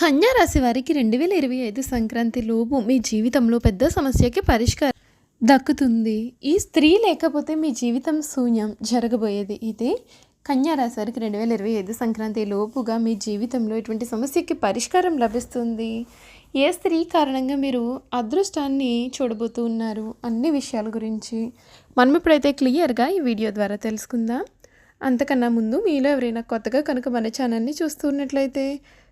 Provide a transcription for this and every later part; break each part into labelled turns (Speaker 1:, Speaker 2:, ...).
Speaker 1: కన్యా రాశి వారికి రెండు వేల ఇరవై ఐదు సంక్రాంతి లోపు మీ జీవితంలో పెద్ద సమస్యకి పరిష్కారం దక్కుతుంది. ఈ స్త్రీ లేకపోతే మీ జీవితం శూన్యం జరగబోయేది. ఇది కన్యా రాశి వారికి రెండు వేల ఇరవై ఐదు సంక్రాంతి లోపుగా మీ జీవితంలో ఇటువంటి సమస్యకి పరిష్కారం లభిస్తుంది? ఏ స్త్రీ కారణంగా మీరు అదృష్టాన్ని చూడబోతూ ఉన్నారు? అన్ని విషయాల గురించి మనం ఇప్పుడైతే క్లియర్గా ఈ వీడియో ద్వారా తెలుసుకుందాం. అంతకన్నా ముందు మీలో ఎవరైనా కొత్తగా కనుక మన ఛానల్ని చూస్తున్నట్లయితే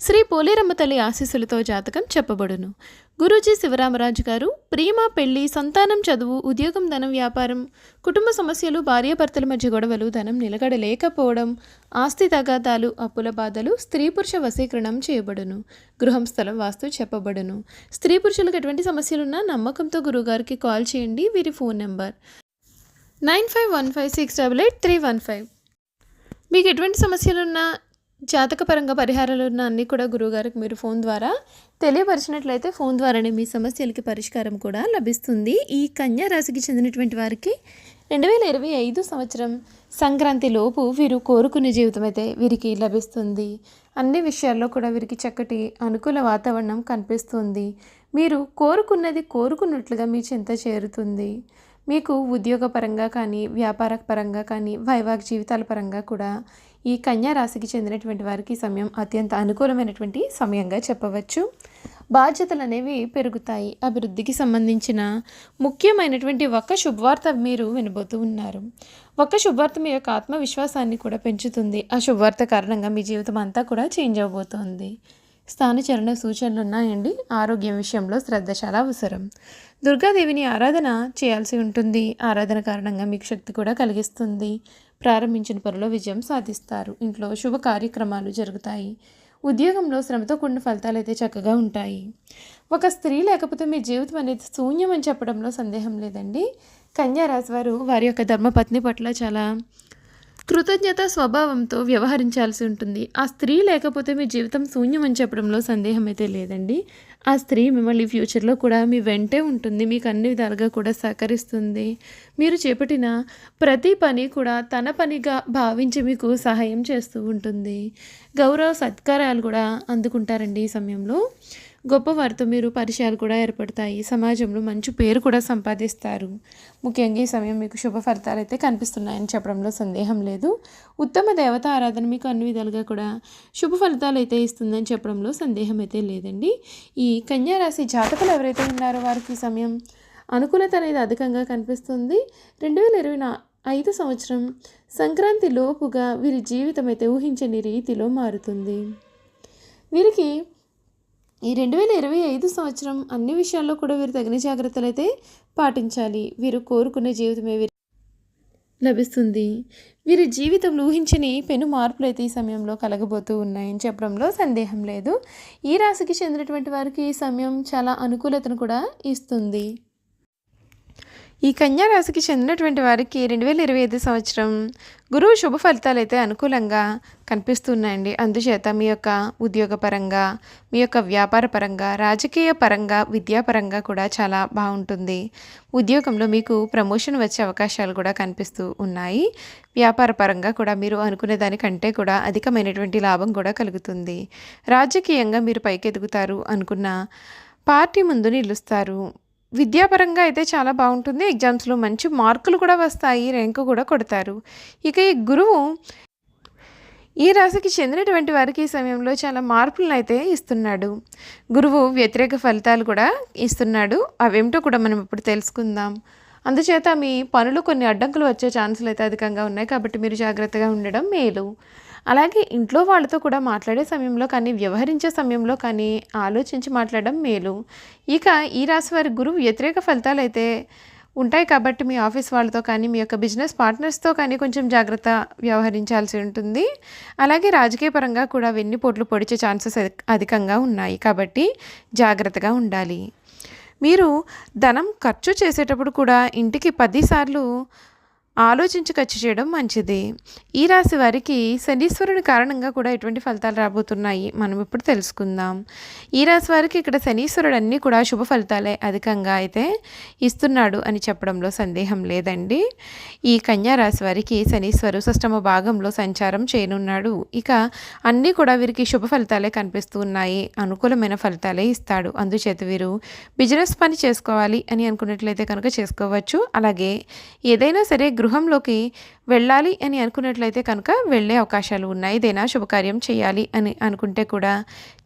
Speaker 1: శ్రీ పోలేరమ్మ తల్లి ఆశీస్సులతో జాతకం చెప్పబడును. గురూజీ శివరామరాజు గారు ప్రేమ పెళ్ళి సంతానం చదువు ఉద్యోగం ధనం వ్యాపారం కుటుంబ సమస్యలు భార్యాభర్తల మధ్య గొడవలు ధనం నిలకడలేకపోవడం ఆస్తి తగాదాలు అప్పుల బాధలు స్త్రీ పురుష వశీకరణం చేయబడును. గృహం స్థలం వాస్తు చెప్పబడును. స్త్రీ పురుషులకు ఎటువంటి సమస్యలున్నా నమ్మకంతో గురువుగారికి కాల్ చేయండి. వీరి phone number nine five one five six double eight three one five. మీకు ఎటువంటి సమస్యలున్నా జాతకపరంగా పరిహారాలు ఉన్న అన్నీ కూడా గురువుగారికి మీరు ఫోన్ ద్వారా తెలియపరిచినట్లయితే ఫోన్ ద్వారానే మీ సమస్యలకి పరిష్కారం కూడా లభిస్తుంది. ఈ కన్యా రాశికి చెందినటువంటి వారికి రెండు వేల ఇరవై ఐదు సంవత్సరం సంక్రాంతి లోపు వీరు కోరుకునే జీవితం అయితే వీరికి లభిస్తుంది. అన్ని విషయాల్లో కూడా వీరికి చక్కటి అనుకూల వాతావరణం కనిపిస్తుంది. మీరు కోరుకున్నది కోరుకున్నట్లుగా మీ చింత చేరుతుంది. మీకు ఉద్యోగపరంగా కానీ వ్యాపార పరంగా కానీ వైవాహిక జీవితాల పరంగా కూడా ఈ కన్యా రాశికి చెందినటువంటి వారికి ఈ సమయం అత్యంత అనుకూలమైనటువంటి సమయంగా చెప్పవచ్చు. బాధ్యతలు అనేవి పెరుగుతాయి. అభివృద్ధికి సంబంధించిన ముఖ్యమైనటువంటి ఒక శుభవార్త మీరు వినబోతూ ఉన్నారు. ఒక శుభవార్త మీ యొక్క ఆత్మవిశ్వాసాన్ని కూడా పెంచుతుంది. ఆ శుభవార్త కారణంగా మీ జీవితం అంతా కూడా చేంజ్ అవబోతోంది. స్థానచరణ సూచనలు ఉన్నాయండి. ఆరోగ్యం విషయంలో శ్రద్ధ చాలా అవసరం. దుర్గాదేవిని ఆరాధన చేయాల్సి ఉంటుంది. ఆరాధన కారణంగా మీకు శక్తి కూడా కలిగిస్తుంది. ప్రారంభించిన పనిలో విజయం సాధిస్తారు. ఇంట్లో శుభ కార్యక్రమాలు జరుగుతాయి. ఉద్యోగంలో శ్రమతో కూడిన ఫలితాలు అయితే చక్కగా ఉంటాయి. ఒక స్త్రీ లేకపోతే మీ జీవితం అనేది శూన్యం అని చెప్పడంలో సందేహం లేదండి. కన్యా రాశి వారు వారి యొక్క ధర్మపత్ని పట్ల చాలా కృతజ్ఞత స్వభావంతో వ్యవహరించాల్సి ఉంటుంది. ఆ స్త్రీ లేకపోతే మీ జీవితం శూన్యం అని చెప్పడంలో సందేహం అయితే లేదండి. ఆ స్త్రీ మిమ్మల్ని ఫ్యూచర్లో కూడా మీ వెంటే ఉంటుంది. మీకు అన్ని విధాలుగా కూడా సహకరిస్తుంది. మీరు చేపట్టిన ప్రతి పని కూడా తన పనిగా భావించి మీకు సహాయం చేస్తూ ఉంటుంది. గౌరవ సత్కారాలు కూడా అందుకుంటారండి ఈ సమయంలో. గొప్ప వారితో మీరు పరిచయాలు కూడా ఏర్పడతాయి. సమాజంలో మంచి పేరు కూడా సంపాదిస్తారు. ముఖ్యంగా ఈ సమయం మీకు శుభ ఫలితాలు అయితే కనిపిస్తున్నాయని చెప్పడంలో సందేహం లేదు. ఉత్తమ దేవత ఆరాధన మీకు అన్ని విధాలుగా కూడా శుభ ఫలితాలు అయితే ఇస్తుందని చెప్పడంలో సందేహం అయితే లేదండి. ఈ కన్యారాశి జాతకులు ఎవరైతే ఉన్నారో వారికి ఈ సమయం అనుకూలత అనేది అధికంగా కనిపిస్తుంది. రెండు వేల ఇరవై నా ఐదు సంవత్సరం సంక్రాంతి లోపుగా వీరి జీవితం అయితే ఊహించని రీతిలో మారుతుంది. వీరికి ఈ రెండు వేల ఇరవై ఐదు సంవత్సరం అన్ని విషయాల్లో కూడా వీరు తగిన జాగ్రత్తలు అయితే పాటించాలి. వీరు కోరుకునే జీవితమే వీరు లభిస్తుంది. వీరి జీవితంలో ఊహించని పెను మార్పులు అయితే ఈ సమయంలో కలగబోతూ ఉన్నాయని చెప్పడంలో సందేహం లేదు. ఈ రాశికి చెందినటువంటి వారికి ఈ సమయం చాలా అనుకూలతను కూడా ఇస్తుంది. ఈ కన్యారాశికి చెందినటువంటి వారికి రెండు వేల ఇరవై ఐదు సంవత్సరం గురువు శుభ ఫలితాలు అయితే అనుకూలంగా కనిపిస్తున్నాయండి. అందుచేత మీ యొక్క ఉద్యోగపరంగా మీ యొక్క వ్యాపార పరంగా రాజకీయ పరంగా విద్యాపరంగా కూడా చాలా బాగుంటుంది. ఉద్యోగంలో మీకు ప్రమోషన్ వచ్చే అవకాశాలు కూడా కనిపిస్తూ ఉన్నాయి. వ్యాపార పరంగా కూడా మీరు అనుకునే దానికంటే కూడా అధికమైనటువంటి లాభం కూడా కలుగుతుంది. రాజకీయంగా మీరు పైకెదుగుతారు అనుకున్న పార్టీ ముందు నిలుస్తారు. విద్యాపరంగా అయితే చాలా బాగుంటుంది. ఎగ్జామ్స్లో మంచి మార్కులు కూడా వస్తాయి. ర్యాంకు కూడా కొడతారు. ఇక ఈ గురువు ఈ రాశికి చెందినటువంటి వారికి ఈ సమయంలో చాలా మార్పులను అయితే ఇస్తున్నాడు. గురువు వ్యతిరేక ఫలితాలు కూడా ఇస్తున్నాడు. అవేమిటో కూడా మనం ఇప్పుడు తెలుసుకుందాం. అందుచేత మీ పనులు కొన్ని అడ్డంకులు వచ్చే ఛాన్సులు అయితే అధికంగా ఉన్నాయి కాబట్టి మీరు జాగ్రత్తగా ఉండడం మేలు. అలాగే ఇంట్లో వాళ్ళతో కూడా మాట్లాడే సమయంలో కానీ వ్యవహరించే సమయంలో కానీ ఆలోచించి మాట్లాడడం మేలు. ఇక ఈ రాశి వారి గురువు వ్యతిరేక ఫలితాలు అయితే ఉంటాయి కాబట్టి మీ ఆఫీస్ వాళ్ళతో కానీ మీ యొక్క బిజినెస్ పార్ట్నర్స్తో కానీ కొంచెం జాగ్రత్త వ్యవహరించాల్సి ఉంటుంది. అలాగే రాజకీయ పరంగా కూడా వెన్నుపోట్లు పొడిచే ఛాన్సెస్ అధికంగా ఉన్నాయి కాబట్టి జాగ్రత్తగా ఉండాలి. మీరు ధనం ఖర్చు చేసేటప్పుడు కూడా ఇంటికి పదిసార్లు ఆలోచించి ఖర్చు చేయడం మంచిది. ఈ రాశి వారికి శనీశ్వరుని కారణంగా కూడా ఎటువంటి ఫలితాలు రాబోతున్నాయి. మనం ఇప్పుడు తెలుసుకుందాం. ఈ రాశి వారికి ఇక్కడ శనీశ్వరుడు అన్నీ కూడా శుభ ఫలితాలే అధికంగా అయితే ఇస్తున్నాడు అని చెప్పడంలో సందేహం లేదండి. ఈ కన్యా రాశి వారికి శనీశ్వరు సష్టమ భాగంలో సంచారం చేయనున్నాడు. ఇక అన్నీ కూడా వీరికి శుభ ఫలితాలే కనిపిస్తూ ఉన్నాయి. అనుకూలమైన ఫలితాలే ఇస్తాడు. అందుచేత వీరు బిజినెస్ పని చేసుకోవాలి అని అనుకున్నట్లయితే కనుక చేసుకోవచ్చు. అలాగే ఏదైనా సరే గృహంలోకి వెళ్ళాలి అని అనుకున్నట్లయితే కనుక వెళ్ళే అవకాశాలు ఉన్నాయి. ఏదైనా శుభకార్యం చేయాలి అని అనుకుంటే కూడా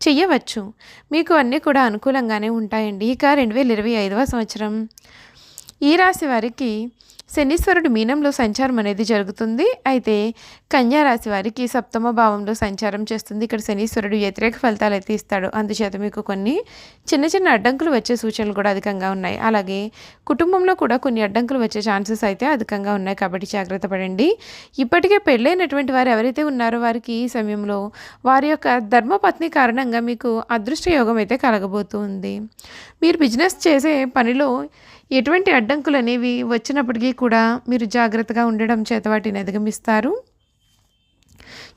Speaker 1: చెయ్యవచ్చు. మీకు అన్నీ కూడా అనుకూలంగానే ఉంటాయండి. ఇక రెండు వేల ఇరవై ఐదవ సంవత్సరం ఈ రాశి వారికి శనీశ్వరుడు మీనంలో సంచారం అనేది జరుగుతుంది. అయితే కన్యా రాశి వారికి సప్తమ భావంలో సంచారం చేస్తుంది. ఇక్కడ శనీశ్వరుడు వ్యతిరేక ఫలితాలు అయితే ఇస్తాడు. అందుచేత మీకు కొన్ని చిన్న చిన్న అడ్డంకులు వచ్చే సూచనలు కూడా అధికంగా ఉన్నాయి. అలాగే కుటుంబంలో కూడా కొన్ని అడ్డంకులు వచ్చే ఛాన్సెస్ అయితే అధికంగా ఉన్నాయి. కాబట్టి జాగ్రత్త పడండి. ఇప్పటికే పెళ్ళైనటువంటి వారు ఎవరైతే ఉన్నారో వారికి ఈ సమయంలో వారి యొక్క ధర్మపత్ని కారణంగా మీకు అదృష్ట యోగం అయితే కలగబోతుంది. మీరు బిజినెస్ చేసే పనిలో ఎటువంటి అడ్డంకులు అనేవి వచ్చినప్పటికీ కూడా మీరు జాగ్రత్తగా ఉండడం చేత వాటిని అధిగమిస్తారు.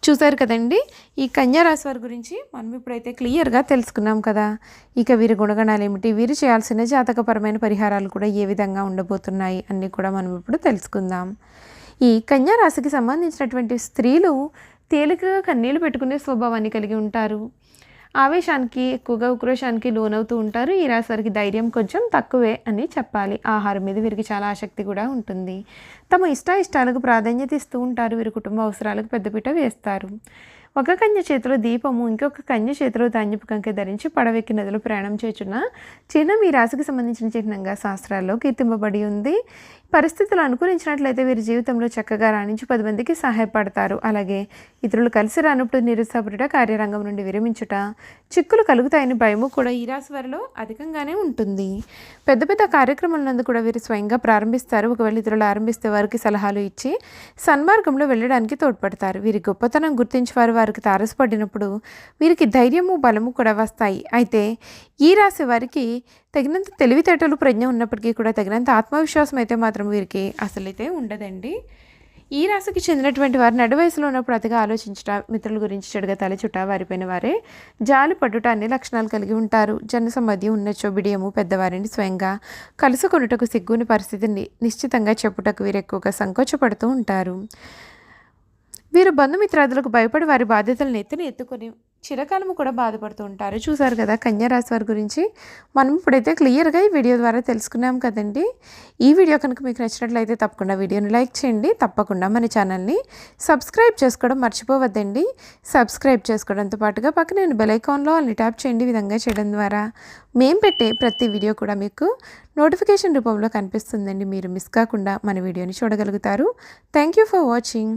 Speaker 1: చూశారు కదండి ఈ కన్యారాశి వారి గురించి మనం ఇప్పుడైతే క్లియర్గా తెలుసుకున్నాం కదా. ఇక వీరి గుణగణాలు ఏమిటి? వీరు చేయాల్సిన జాతకపరమైన పరిహారాలు కూడా ఏ విధంగా ఉండబోతున్నాయి అన్నీ కూడా మనం ఇప్పుడు తెలుసుకుందాం. ఈ కన్యారాశికి సంబంధించినటువంటి స్త్రీలు తేలికగా కన్నీళ్ళు పెట్టుకునే స్వభావాన్ని కలిగి ఉంటారు. ఆవేశానికి ఎక్కువగా ఉక్రోషానికి లోనవుతూ ఉంటారు. ఈ రాశి వారికి ధైర్యం కొంచెం తక్కువే అని చెప్పాలి. ఆహారం మీద వీరికి చాలా ఆసక్తి కూడా ఉంటుంది. తమ ఇష్ట ఇష్టాలకు ప్రాధాన్యత ఇస్తూ ఉంటారు. వీరి కుటుంబ అవసరాలకు పెద్దపీట వేస్తారు. ఒక కన్య చేతిలో దీపము ఇంకొక కన్య చేతిలో ధాన్యపు కంకె ధరించి పడవెక్కి నదిలో ప్రయాణం చేచున్న చిహ్నం ఈ రాశికి సంబంధించిన చిహ్నంగా శాస్త్రాల్లో కీర్తింపబడి ఉంది. పరిస్థితులు అనుకూలించినట్లయితే వీరి జీవితంలో చక్కగా రాణించి పది మందికి సహాయపడతారు. అలాగే ఇతరులు కలిసి రానప్పుడు నిరుత్సాహపడుట కార్యరంగం నుండి విరమించుట చిక్కులు కలుగుతాయని భయము కూడా ఈ రాశి వారిలో అధికంగానే ఉంటుంది. పెద్ద పెద్ద కార్యక్రమాలందు కూడా వీరు స్వయంగా ప్రారంభిస్తారు. ఒకవేళ ఇతరులు ఆరంభిస్తే వారికి సలహాలు ఇచ్చి సన్మార్గంలో వెళ్ళడానికి తోడ్పడతారు. వీరి గొప్పతనం గుర్తించి వారు వారికి తారసపడినప్పుడు వీరికి ధైర్యము బలము కూడా వస్తాయి. అయితే ఈ రాశి వారికి తగినంత తెలివితేటలు ప్రజ్ఞ ఉన్నప్పటికీ కూడా తగినంత ఆత్మవిశ్వాసం అయితే మాత్రం వీరికి అసలైతే ఉండదండి. ఈ రాశికి చెందినటువంటి వారు నడు వయసులో ఉన్నప్పుడు అతిగా ఆలోచించుట మిత్రుల గురించి చెడుగా తలచుట వారిపోయిన వారే జాలి పడుట అన్ని లక్షణాలు కలిగి ఉంటారు. జన సమాధి ఉన్నచో బిడియము పెద్దవారిని స్వయంగా కలుసుకొనుటకు సిగ్గుని పరిస్థితిని నిశ్చితంగా చెప్పుటకు వీరు ఎక్కువగా సంకోచపడుతూ ఉంటారు. వీరు బంధుమిత్రాదులకు భయపడి వారి బాధ్యతలను ఎత్తుని ఎత్తుకొని చిరకాలము కూడా బాధపడుతూ ఉంటారు. చూసారు కదా కన్యారాశి వారి గురించి మనం ఇప్పుడైతే క్లియర్గా ఈ వీడియో ద్వారా తెలుసుకున్నాం కదండి. ఈ వీడియో కనుక మీకు నచ్చినట్లయితే తప్పకుండా వీడియోని లైక్ చేయండి. తప్పకుండా మన ఛానల్ని సబ్స్క్రైబ్ చేసుకోవడం మర్చిపోవద్దండి. సబ్స్క్రైబ్ చేసుకోవడంతో పాటుగా పక్కన బెల్ ఐకాన్లో అన్ని ట్యాప్ చేయండి విధంగా చేయడం ద్వారా. మేము పెట్టే ప్రతి వీడియో కూడా మీకు నోటిఫికేషన్ రూపంలో కనిపిస్తుందండి. మీరు మిస్ కాకుండా మన వీడియోని చూడగలుగుతారు. Thank you for watching